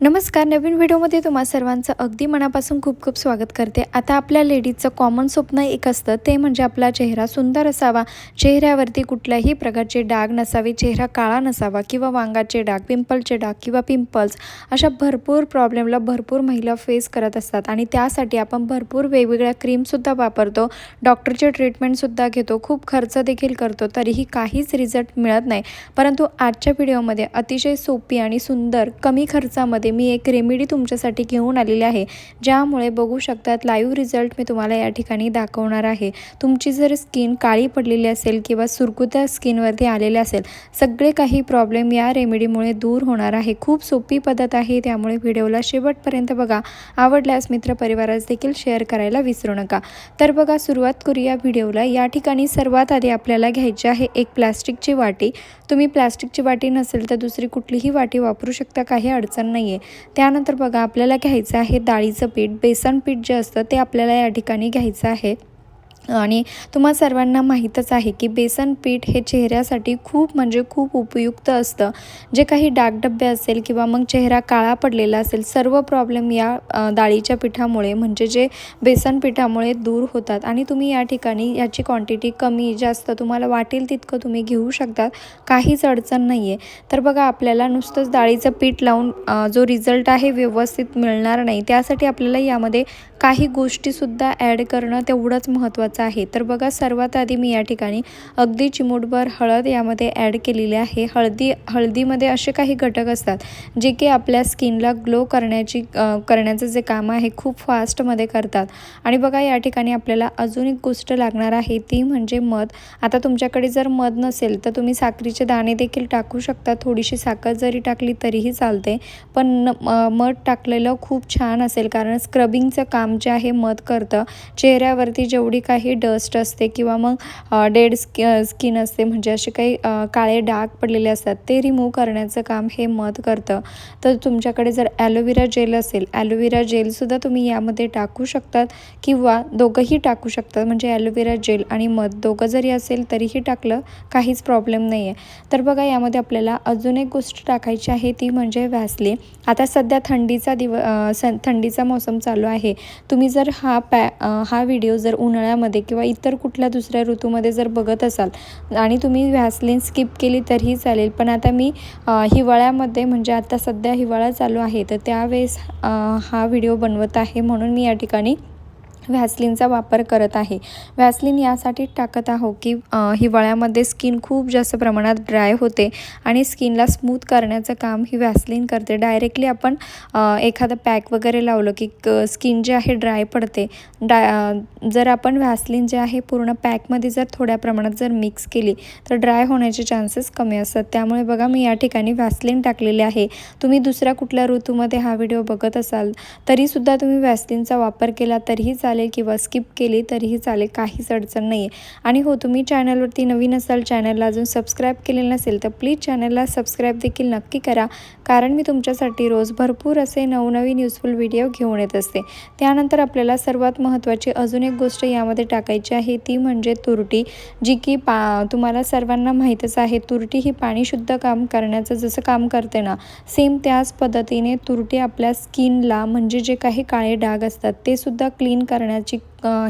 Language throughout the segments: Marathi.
नमस्कार नवीन व्हिडिओमध्ये तुम्हा सर्वांचं अगदी मनापासून खूप खूप स्वागत करते. आता आपल्या लेडीजचं कॉमन स्वप्न एक असतं ते म्हणजे आपला चेहरा सुंदर असावा. चेहऱ्यावरती कुठल्याही प्रकारचे डाग नसावे चेहरा काळा नसावा किंवा वांगाचे डाग पिंपलचे डाग किंवा पिंपल्स अशा भरपूर प्रॉब्लेमला भरपूर महिला फेस करत असतात. आणि त्यासाठी आपण भरपूर वेगवेगळ्या क्रीमसुद्धा वापरतो. डॉक्टरचे ट्रीटमेंटसुद्धा घेतो. खूप खर्च देखील करतो. तरीही काहीच रिझल्ट मिळत नाही. परंतु आजच्या व्हिडिओमध्ये अतिशय सोपी आणि सुंदर कमी खर्चामध्ये मी एक रेमेडी तुमच्यासाठी घेऊन आलेली आहे ज्यामुळे बघू शकतात लाईव्ह रिझल्ट मी तुम्हाला या ठिकाणी दाखवणार आहे. तुमची जर स्किन काळी पडलेली असेल किंवा सुरकुत्या स्किनवरती आलेले असेल सगळे काही प्रॉब्लेम या रेमेडीमुळे दूर होणार आहे. खूप सोपी पद्धत आहे त्यामुळे व्हिडिओला शेवटपर्यंत बघा. आवडल्यास मित्रपरिवारास देखील शेअर करायला विसरू नका. तर बघा सुरुवात करूया व्हिडिओला. या ठिकाणी सर्वात आधी आपल्याला घ्यायची आहे एक प्लॅस्टिकची वाटी. तुम्ही प्लास्टिकची वाटी नसेल तर दुसरी कुठलीही वाटी वापरू शकता काही अडचण नाही आहे त्यानंतर बघा आपल्याला घ्यायचं आहे डाळीचं पीठ. बेसन पीठ जे असतं ते आपल्याला या ठिकाणी घ्यायचं आहे. आणि तुम्हा सर्वांना माहीतच आहे की बेसन पीठ हे चेहऱ्यासाठी खूप म्हणजे खूप उपयुक्त असतं. जे काही डागडब्बे असेल किंवा मग चेहरा काळा पडलेला असेल सर्व प्रॉब्लेम या डाळीच्या पिठामुळे म्हणजे जे बेसन पिठामुळे दूर होतात. आणि तुम्ही या ठिकाणी याची क्वांटिटी कमी जास्त तुम्हाला वाटेल तितकं तुम्ही घेऊ शकतात. काहीच अडचण नाही आहे तर बघा आपल्याला नुसतंच डाळीचं पीठ लावून जो रिझल्ट आहे व्यवस्थित मिळणार नाही. त्यासाठी आपल्याला यामध्ये काही गोष्टीसुद्धा ॲड करणं तेवढंच महत्त्वाचं आहे. तर बघा सर्वात आधी मी या ठिकाणी अगदी चिमूटभर हळद यामध्ये ॲड केलेली आहे. हळदी हळदीमध्ये असे काही घटक असतात जे की आपल्या स्किनला ग्लो करण्याची करण्याचं जे काम आहे खूप फास्टमध्ये करतात. आणि बघा या ठिकाणी आपल्याला अजून एक गोष्ट लागणार आहे ती म्हणजे मध. आता तुमच्याकडे जर मध नसेल तर तुम्ही साखरीचे दाणे देखील टाकू शकता. थोडीशी साखर जरी टाकली तरीही चालते. पण मध टाकलेलं खूप छान असेल कारण स्क्रबिंगचं काम जे आहे मध करतं. चेहऱ्यावरती जेवढी काही डस्ट असते किंवा मग डेड स्कि स्किन असते म्हणजे असे काही काळे डाग पडलेले असतात ते रिमूव्ह करण्याचं काम हे मध करतं. तर तुमच्याकडे जर ॲलोवेरा जेल असेल ॲलोवेरा जेलसुद्धा तुम्ही यामध्ये टाकू शकतात किंवा दोघंही टाकू शकतात म्हणजे ॲलोवेरा जेल आणि मध. दोघं जरी असेल तरीही टाकलं काहीच प्रॉब्लेम नाही आहे तर बघा यामध्ये आपल्याला अजून एक गोष्ट टाकायची आहे ती म्हणजे व्हॅसली आता सध्या थंडीचा दिव थंडीचा मौसम चालू आहे. तुम्ही जर हा पॅ हा व्हिडिओ जर उन्हाळ्यामध्ये किंवा इतर कुठल्या दुसऱ्या ऋतूमध्ये जर बघत असाल आणि तुम्ही व्हॅसलिन स्किप केली तरीही चालेल. पण आता मी हिवाळ्यामध्ये म्हणजे आता सध्या हिवाळा चालू आहे तर त्यावेळेस हा व्हिडिओ बनवत आहे म्हणून मी या ठिकाणी व्हॅसलिनचा वापर करत आहे. व्हॅसलिन यासाठी टाकत आहो की हिवाळ्यामध्ये स्किन खूप जास्त प्रमाणात ड्राय होते आणि स्किनला स्मूथ करण्याचं काम ही व्हॅसलिन करते. डायरेक्टली आपण एखादं पॅक वगैरे लावलं की स्किन जे आहे ड्राय पडते. डा जर आपण व्हॅसलिन जे आहे पूर्ण पॅकमध्ये जर थोड्या प्रमाणात जर मिक्स केली तर ड्राय होण्याचे चान्सेस कमी असतात. त्यामुळे बघा मी या ठिकाणी व्हॅसलिन टाकलेले आहे. तुम्ही दुसऱ्या कुठल्या ऋतूमध्ये हा व्हिडिओ बघत असाल तरीसुद्धा तुम्ही व्हॅसलिनचा वापर केला तरीही चालेल. चालेल किंवा स्किप केली तरीही चालेल काहीच अडचण नाही आहे आणि हो तुम्ही चॅनलवरती नवीन असाल चॅनलला अजून सबस्क्राईब केलेलं नसेल तर प्लीज चॅनलला सबस्क्राईब देखील नक्की करा. कारण मी तुमच्यासाठी रोज भरपूर असे नवनवीन युजफुल व्हिडिओ घेऊन येत असते. त्यानंतर आपल्याला सर्वात महत्त्वाची अजून एक गोष्ट यामध्ये टाकायची आहे ती म्हणजे तुरटी. जी की पा तुम्हाला सर्वांना माहीतच आहे तुरटी ही पाणी शुद्ध काम करण्याचं जसं काम करते ना सेम त्याच पद्धतीने तुरटी आपल्या स्किनला म्हणजे जे काही काळे डाग असतात ते सुद्धा क्लीन करण्या करण्याची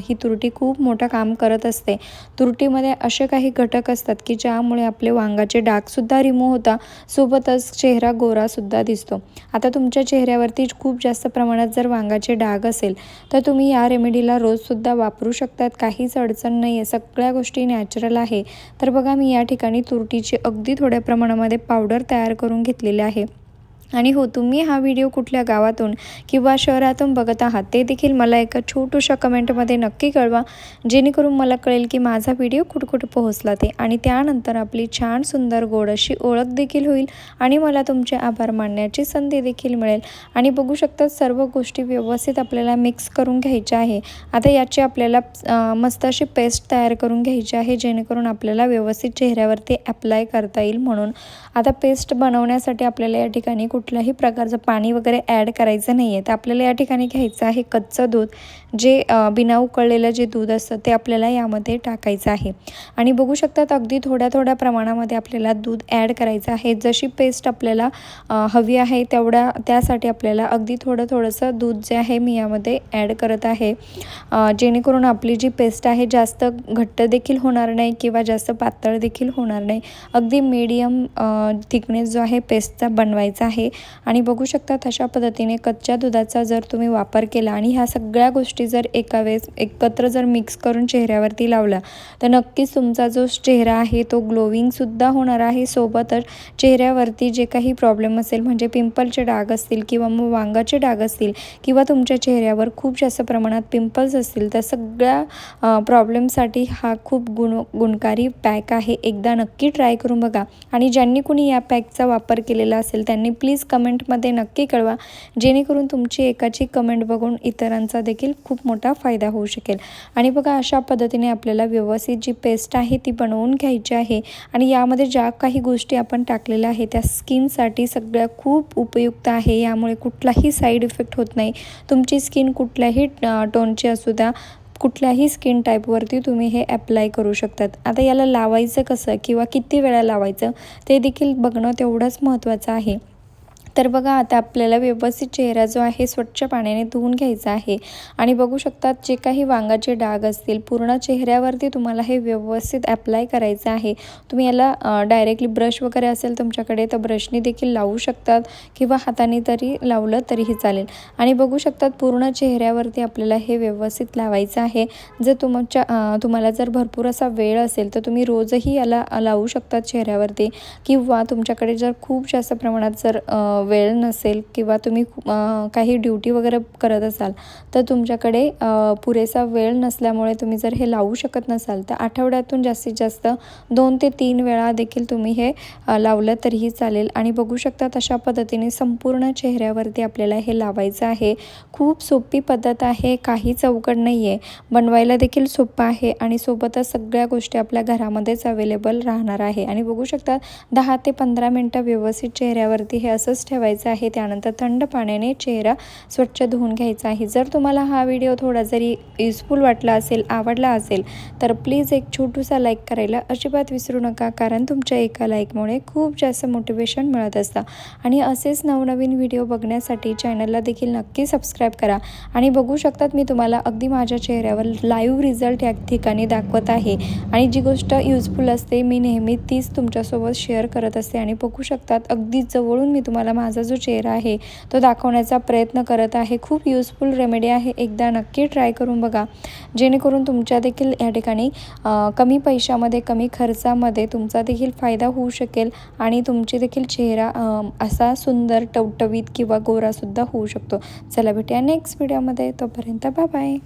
ही तुरटी खूप मोठं काम करत असते. तुरटीमध्ये असे काही घटक असतात की ज्यामुळे आपले वांगाचे डागसुद्धा रिमूव्ह होता सोबतच चेहरा गोरासुद्धा दिसतो. आता तुमच्या चेहऱ्यावरती खूप जास्त प्रमाणात जर वांगाचे डाग असेल तर तुम्ही या रेमेडीला रोजसुद्धा वापरू शकतात. काहीच अडचण नाही आहे सगळ्या गोष्टी नॅचरल आहे. तर बघा मी या ठिकाणी तुरटीची अगदी थोड्या प्रमाणामध्ये पावडर तयार करून घेतलेली आहे. आणि हो तुम्ही हा व्हिडिओ कुठल्या गावातून किंवा शहरातून बघत आहात ते देखील मला एका छोटूशा कमेंटमध्ये नक्की कळवा. जेणेकरून मला कळेल की माझा व्हिडिओ कुठं पोहोचला ते. आणि त्यानंतर आपली छान सुंदर गोड अशी ओळख देखील होईल आणि मला तुमचे आभार मानण्याची संधी देखील मिळेल. आणि बघू शकतात सर्व गोष्टी व्यवस्थित आपल्याला मिक्स करून घ्यायच्या आहे. आता याची आपल्याला मस्त अशी पेस्ट तयार करून घ्यायची आहे जेणेकरून आपल्याला व्यवस्थित चेहऱ्यावरती अप्लाय करता येईल म्हणून. आता पेस्ट बनवण्यासाठी आपल्याला या ठिकाणी कुठल्याही प्रकारचं पाणी वगैरे ॲड करायचं नाही आहे तर आपल्याला या ठिकाणी घ्यायचं आहे कच्चं दूध. जे बिना उकळलेलं जे दूध असतं ते आपल्याला यामध्ये टाकायचं आहे. आणि बघू शकतात अगदी थोड्या थोड्या प्रमाणामध्ये आपल्याला दूध ॲड करायचं आहे. जशी पेस्ट आपल्याला हवी आहे तेवढ्या त्यासाठी आपल्याला अगदी थोडं थोडंसं दूध जे आहे मी यामध्ये ॲड करत आहे. जेणेकरून आपली जी पेस्ट आहे जास्त घट्ट देखील होणार नाही किंवा जास्त पातळ देखील होणार नाही. अगदी मीडियम थिकनेस जो आहे पेस्टचा बनवायचा आहे. आणि बघू शकता अशा पद्धतीने कच्च्या दुधाचा जर तुम्ही वापर केला आणि ह्या सगळ्या गोष्टी जर एका वेळेस एकत्र जर मिक्स करून चेहऱ्यावरती लावला तर नक्कीच तुमचा जो चेहरा आहे तो ग्लोविंगसुद्धा होणार आहे. सोबतच चेहऱ्यावरती जे काही प्रॉब्लेम असेल म्हणजे पिंपलचे डाग असतील किंवा मग वांगाचे डाग असतील किंवा तुमच्या चेहऱ्यावर खूप जास्त प्रमाणात पिंपल्स असतील तर सगळ्या प्रॉब्लेमसाठी हा खूप गुण गुणकारी पॅक आहे. एकदा नक्की ट्राय करून बघा. आणि ज्यांनी कुणी या पॅकचा वापर केलेला असेल त्यांनी प्लीज कमेंटमध्ये नक्की कळवा. जेणेकरून तुमची एकाची कमेंट बघून इतरांचा देखील खूप मोठा फायदा होऊ शकेल. आणि बघा अशा पद्धतीने आपल्याला व्यवस्थित जी पेस्ट आहे ती बनवून घ्यायची आहे. आणि यामध्ये ज्या काही गोष्टी आपण टाकलेल्या आहे त्या स्किनसाठी सगळ्या खूप उपयुक्त आहे. यामुळे कुठलाही साईड इफेक्ट होत नाही. तुमची स्किन कुठल्याही टोनची असू द्या कुठल्याही स्किन टाईपवरती तुम्ही हे अप्लाय करू शकतात. आता याला लावायचं कसं किंवा किती वेळा लावायचं ते देखील बघणं तेवढंच महत्त्वाचं आहे. तर बघा आता आपल्याला व्यवस्थित चेहरा जो आहे स्वच्छ पाण्याने धुवून घ्यायचा आहे. आणि बघू शकतात जे काही वांगाचे डाग असतील पूर्ण चेहऱ्यावरती तुम्हाला हे व्यवस्थित ॲप्लाय करायचं आहे. तुम्ही याला डायरेक्टली ब्रश वगैरे असेल तुमच्याकडे तर ब्रशने देखील लावू शकतात किंवा हाताने तरी लावलं तरीही चालेल. आणि बघू शकतात पूर्ण चेहऱ्यावरती आपल्याला हे व्यवस्थित लावायचं आहे. जर तुमच्या तुम्हाला जर भरपूर असा वेळ असेल तर तुम्ही रोजही याला लावू शकतात चेहऱ्यावरती. किंवा तुमच्याकडे जर खूप जास्त प्रमाणात जर वेळ नसेल किंवा तुम्ही काही ड्युटी वगैरे करत असाल तर तुमच्याकडे पुरेसा वेळ नसल्यामुळे तुम्ही जर हे लावू शकत नसाल तर आठवड्यातून जास्तीत जास्त दोन ते तीन वेळा देखील तुम्ही हे लावलं तरीही चालेल. आणि बघू शकता अशा पद्धतीने संपूर्ण चेहऱ्यावरती आपल्याला हे लावायचं आहे. खूप सोपी पद्धत आहे काही चौकड नाही आहे बनवायला देखील सोपं आहे आणि सोबतच सगळ्या गोष्टी आपल्या घरामध्येच अवेलेबल राहणार आहे. आणि बघू शकता दहा ते पंधरा मिनटं व्यवस्थित चेहऱ्यावरती हे असंच ठेवायचा आहे. त्यानंतर थंड पाण्याने चेहरा स्वच्छ धुवून घ्यायचा आहे. जर तुम्हाला हा व्हिडिओ थोडा जरी युजफुल वाटला असेल आवडला असेल तर प्लीज एक छोटूसा लाईक करायला अजिबात विसरू नका. कारण तुमच्या एका लाईकमुळे खूप जास्त मोटिवेशन मिळत असतं. आणि असेच नवनवीन व्हिडिओ बघण्यासाठी चॅनलला देखील नक्की सबस्क्राईब करा. आणि बघू शकतात मी तुम्हाला अगदी माझ्या चेहऱ्यावर लाईव्ह रिझल्ट या ठिकाणी दाखवत आहे. आणि जी गोष्ट युजफुल असते मी नेहमी तीच तुमच्यासोबत शेअर करत असते. आणि बघू शकतात अगदी जवळून मी तुम्हाला माझा जो चेहरा आहे तो दाखवण्याचा प्रयत्न करत आहे. खूप युजफुल रेमेडी आहे. एकदा नक्की ट्राय करून बघा. जेणेकरून तुमच्या देखील या ठिकाणी कमी पैशामध्ये कमी खर्चामध्ये तुमचा देखील फायदा होऊ शकेल आणि तुमची देखील चेहरा असा सुंदर टवटवीत किंवा गोरासुद्धा होऊ शकतो. चला भेटूया नेक्स्ट व्हिडिओमध्ये तोपर्यंत बाय बाय